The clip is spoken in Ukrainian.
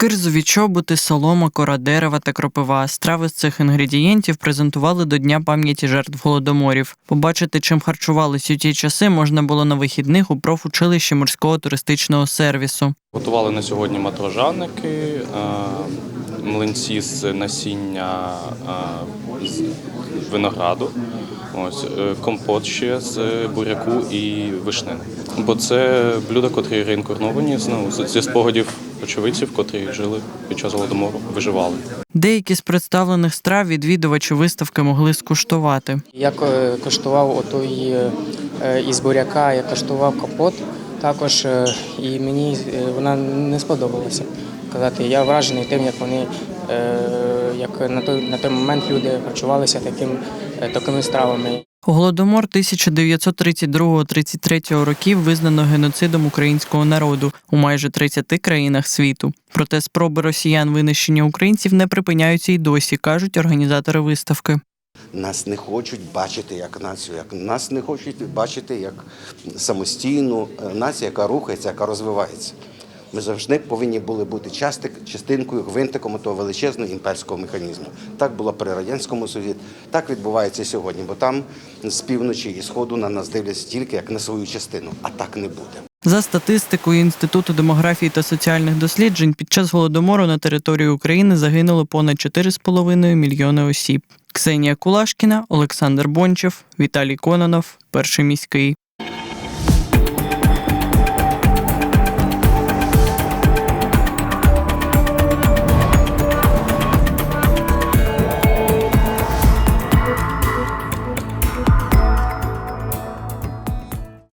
Кирзові чоботи, солома, кора дерева та кропива. Страви з цих інгредієнтів презентували до Дня пам'яті жертв голодоморів. Побачити, чим харчувались у ті часи, можна було на вихідних у профучилищі морського туристичного сервісу. Готували на сьогодні матрожаники, е, млинці з насіння е, з винограду, ось, е, компот ще з буряку і вишнини. Бо це блюда, котрі реінкарновані знову зі спогадів очевидців, котрі жили під час голодомору, виживали. Деякі з представлених страв відвідувачі виставки могли скуштувати. Я коштував отой е, із буряка, я коштував капот також, е, і мені е, вона не сподобалася. Казати, я вражений тим, як вони е, як на той на той момент люди харчувалися таким такими стравами. Голодомор 1932-33 років визнано геноцидом українського народу у майже 30 країнах світу. Проте спроби росіян винищення українців не припиняються й досі, кажуть організатори виставки. Нас не хочуть бачити як націю, як нас не хочуть бачити як самостійну е, націю, яка рухається, яка розвивається. Ми завжди повинні були бути частик, частинкою, гвинтиком того величезного імперського механізму. Так було при радянському Союзі, так відбувається сьогодні, бо там з півночі і сходу на нас дивляться тільки як на свою частину, а так не буде. За статистикою Інституту демографії та соціальних досліджень, під час голодомору на території України загинуло понад 4,5 мільйони осіб. Ксенія Кулашкіна, Олександр Бончев, Віталій Кононов, перший міський.